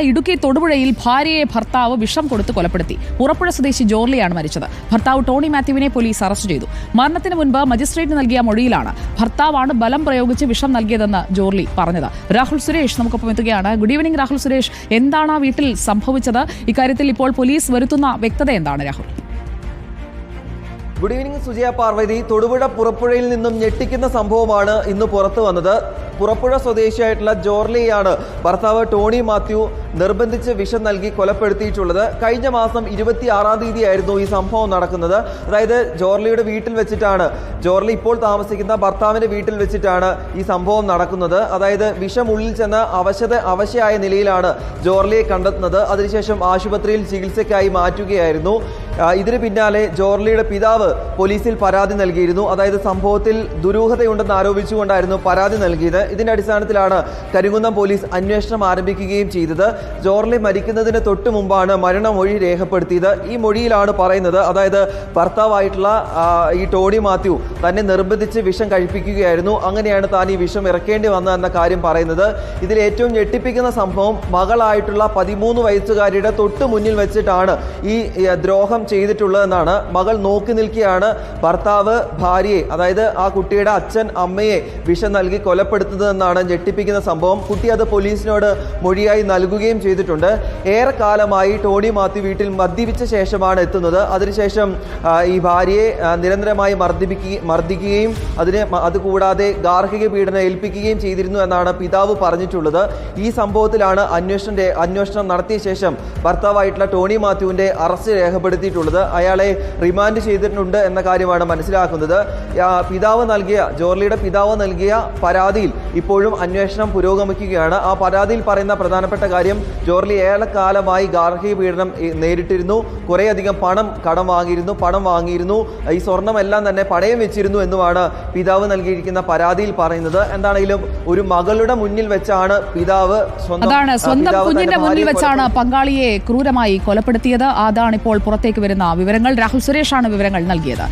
ഇടുക്കി തൊടുപുഴയിൽ ഭാര്യയെ ഭർത്താവ് വിഷം കൊടുത്ത് കൊലപ്പെടുത്തി. പുറപ്പുഴ സ്വദേശി ജോർലിയാണ് മരിച്ചത്. ഭർത്താവ് ടോണി മാത്യുവിനെ പോലീസ് അറസ്റ്റ് ചെയ്തു. മരണത്തിന് മുൻപ് മജിസ്ട്രേറ്റ് നൽകിയ മൊഴിയിലാണ് ഭർത്താവാണ് ബലം പ്രയോഗിച്ച് വിഷം നൽകിയതെന്ന് ജോർലി പറഞ്ഞത്. രാഹുൽ സുരേഷ് നമുക്കൊപ്പം എത്തുകയാണ്. Good evening Rahul Suresh. എന്താണ് ആ വീട്ടിൽ സംഭവിച്ചത്? ഇക്കാര്യത്തിൽ ഇപ്പോൾ പോലീസ് വരുത്തുന്ന വ്യക്തത എന്താണ് Rahul? Good evening Sujaya Parvathy. Thodupuzha പുറപ്പുഴയിൽ നിന്നും ഞെട്ടിക്കുന്ന സംഭവമാണ് ഇന്ന് പുറത്തു വന്നത്. പുറപ്പുഴ സ്വദേശിയായിട്ടുള്ള ജോർലിയാണ് ഭർത്താവ് ടോണി മാത്യു നിർബന്ധിച്ച് വിഷം നൽകി കൊലപ്പെടുത്തിയിട്ടുള്ളത് കഴിഞ്ഞ മാസം ഇരുപത്തി ആറാം തീയതിയായിരുന്നു ഈ സംഭവം നടക്കുന്നത്. അതായത് ജോർലിയുടെ വീട്ടിൽ വെച്ചിട്ടാണ്. ജോർലി ഇപ്പോൾ താമസിക്കുന്ന ഭർത്താവിന്റെ വീട്ടിൽ വെച്ചിട്ടാണ് ഈ സംഭവം നടക്കുന്നത്. അതായത് വിഷം ഉള്ളിൽ ചെന്ന് അവശത അവശയായ നിലയിലാണ് ജോർലിയെ കണ്ടെത്തുന്നത്. അതിനുശേഷം ആശുപത്രിയിൽ ചികിത്സയ്ക്കായി മാറ്റുകയായിരുന്നു. ഇതിന് പിന്നാലെ ജോർലിയുടെ പിതാവ് പോലീസിൽ പരാതി നൽകിയിരുന്നു. അതായത് സംഭവത്തിൽ ദുരൂഹതയുണ്ടെന്ന് ആരോപിച്ചുകൊണ്ടായിരുന്നു പരാതി നൽകിയത്. ഇതിന്റെ അടിസ്ഥാനത്തിലാണ് കരിങ്കുന്നം പോലീസ് അന്വേഷണം ആരംഭിക്കുകയും ചെയ്തത്. ജോർലി മരിക്കുന്നതിന് തൊട്ട് മുമ്പാണ് മരണമൊഴി രേഖപ്പെടുത്തിയത്. ഈ മൊഴിയിലാണ് പറയുന്നത്. അതായത് ഭർത്താവായിട്ടുള്ള ഈ ടോണി മാത്യു തന്നെ നിർബന്ധിച്ച് വിഷം കഴിപ്പിക്കുകയായിരുന്നു. അങ്ങനെയാണ് താൻ ഈ വിഷം ഇറക്കേണ്ടി വന്നതെന്ന കാര്യം പറയുന്നത്. ഇതിൽ ഏറ്റവും ഞെട്ടിപ്പിക്കുന്ന സംഭവം മകളായിട്ടുള്ള പതിമൂന്ന് വയസ്സുകാരിയുടെ തൊട്ട് മുന്നിൽ വെച്ചിട്ടാണ് ഈ, ദ്രോഹം ചെയ്തിട്ടുള്ളതെന്നാണ് മകൾ നോക്കി നിൽക്കുകയാണ് ഭർത്താവ് ഭാര്യയെ അതായത് ആ കുട്ടിയുടെ അച്ഛൻ അമ്മയെ വിഷം നൽകി കൊലപ്പെടുത്തുന്നതെന്നാണ് ഞെട്ടിപ്പിക്കുന്ന സംഭവം. കുട്ടി അത് പോലീസിനോട് മൊഴിയായി നൽകുകയും ചെയ്തിട്ടുണ്ട്. ഏറെക്കാലമായി ടോണി മാത്യു വീട്ടിൽ മദ്യപിച്ച ശേഷമാണ് എത്തുന്നത്. അതിനുശേഷം ഈ ഭാര്യയെ നിരന്തരമായി മർദ്ദിപ്പിക്കുകയും മർദ്ദിക്കുകയും അതിനെ അതുകൂടാതെ ഗാർഹിക പീഡനം ഏൽപ്പിക്കുകയും ചെയ്തിരുന്നു എന്നാണ് പിതാവ് പറഞ്ഞിട്ടുള്ളത്. ഈ സംഭവത്തിലാണ് അന്വേഷണം അന്വേഷണം നടത്തിയ ശേഷം ഭർത്താവായിട്ടുള്ള ടോണി മാത്യുവിന്റെ അറസ്റ്റ് രേഖപ്പെടുത്തിയിട്ടുള്ളത്. അയാളെ റിമാൻഡ് ചെയ്തിട്ടുണ്ട് എന്ന കാര്യമാണ് മനസ്സിലാക്കുന്നത്. പിതാവ് നൽകിയ ജോർലിയുടെ പിതാവ് നൽകിയ പരാതിയിൽ ഇപ്പോഴും അന്വേഷണം പുരോഗമിക്കുകയാണ്. ആ പരാതിയിൽ പറയുന്ന പ്രധാനപ്പെട്ട കാര്യം ജോർലി ഏറെക്കാലമായി ഗാർഹിക പീഡനം നേരിട്ടിരുന്നു. കുറേയധികം പണം കടം വാങ്ങിയിരുന്നു പണം വാങ്ങിയിരുന്നു. ഈ സ്വർണമെല്ലാം തന്നെ പണയം വെച്ചിരുന്നു എന്നുമാണ് പിതാവ് നൽകിയിരിക്കുന്ന പരാതിയിൽ പറയുന്നത്. എന്താണെങ്കിലും ഒരു മകളുടെ മുന്നിൽ വെച്ചാണ് പിതാവ് സ്വന്തം അതാണ് സ്വന്തം കുഞ്ഞിന്റെ മുന്നിൽ വെച്ചാണ് പങ്കാളിയെ ക്രൂരമായി കൊലപ്പെടുത്തിയത്. അതാണ് ഇപ്പോൾ പുറത്തേക്ക് വരുന്ന വിവരങ്ങൾ. രാഹുൽ സുരേഷാണ് വിവരങ്ങൾ നൽകിയത്.